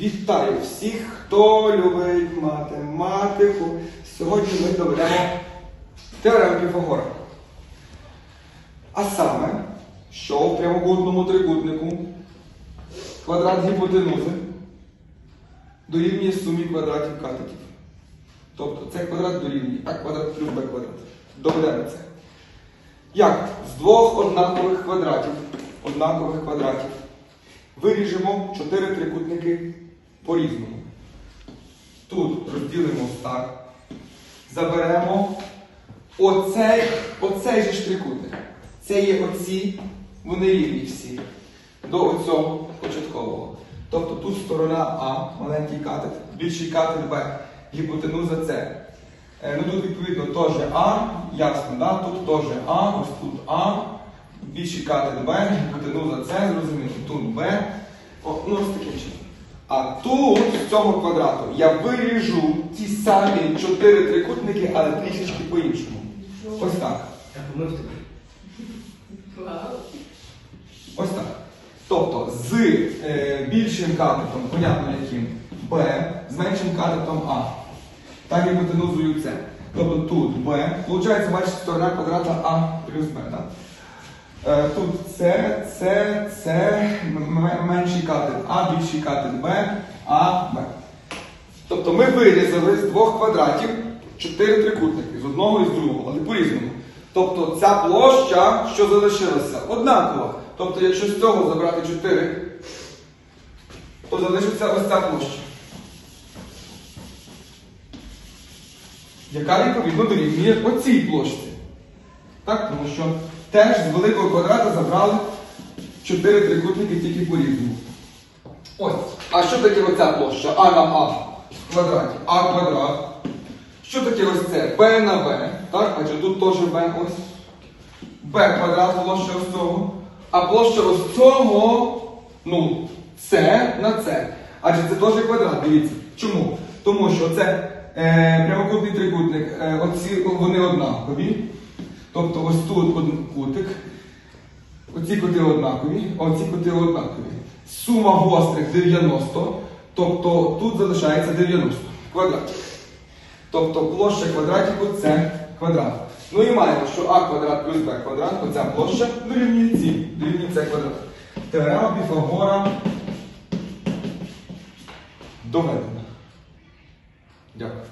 Вітаю всіх, хто любить математику. Сьогодні ми доведемо теорему Піфагора. А саме, що в прямокутному трикутнику квадрат гіпотенузи дорівнює сумі квадратів катетів. Тобто це квадрат дорівнює А квадрат плюс Б квадрат. Доведемо це. Як? З двох однакових квадратів, однакових квадратів виріжемо чотири трикутники по-різному. Тут розділимо так. Заберемо оцей, оцей же ж трикутник. Це є оці, вони рівні всі. До оцього початкового. Тобто тут сторона А, маленький катет, більший катет Б, гіпотенуза С. Е, Ну тут відповідно теж А, ясно, да? тут теж А, ось тут А, більший катет Б, гіпотенуза С, зрозуміло, тут Б. О, ну ось таким чином. А тут, з цього квадрату, я виріжу ті самі чотири трикутники, але трішечки по-іншому. Ось так. Я помив тебе. Ось так. Тобто з е, більшим катетом, понятно яким, Б, з меншим катетом А. Так гіпотенузою С. Тобто тут Б. Получається, бачите, сторона квадрата А плюс Б. Так? Е, тут С, С, С, менший катет А, більший катет Б, А, Б. Тобто ми вирізали з двох квадратів чотири трикутники, з одного і з другого, але по-різному. Тобто ця площа, що залишилася, однакова. Тобто, якщо з цього забрати 4, то залишиться ось ця площа. Яка відповідно дорівнює оцій площі. Так? Тому що теж з великого квадрата забрали 4 трикутники тільки по-різному. Ось. А що таке оця площа? А на А в квадраті. А квадрат. Що таке ось це? Б на Б. Так? Адже тут теж Б ось. Б квадрат площа ось цього. А площа ось цього, ну, С на С. Адже це теж квадрат, дивіться. Чому? Тому що це е, прямокутний трикутник, е, оці, вони однакові. Тобто ось тут один кутик. Оці кути однакові, а оці кути однакові. Сума гострих 90, тобто тут залишається 90 квадратів. Тобто площа квадратику це квадрат. Ну і маємо, що а квадрат плюс b квадрат, оця площа дорівнює ці, дорівнює це квадрат. Теорема Піфагора доведена. Дякую.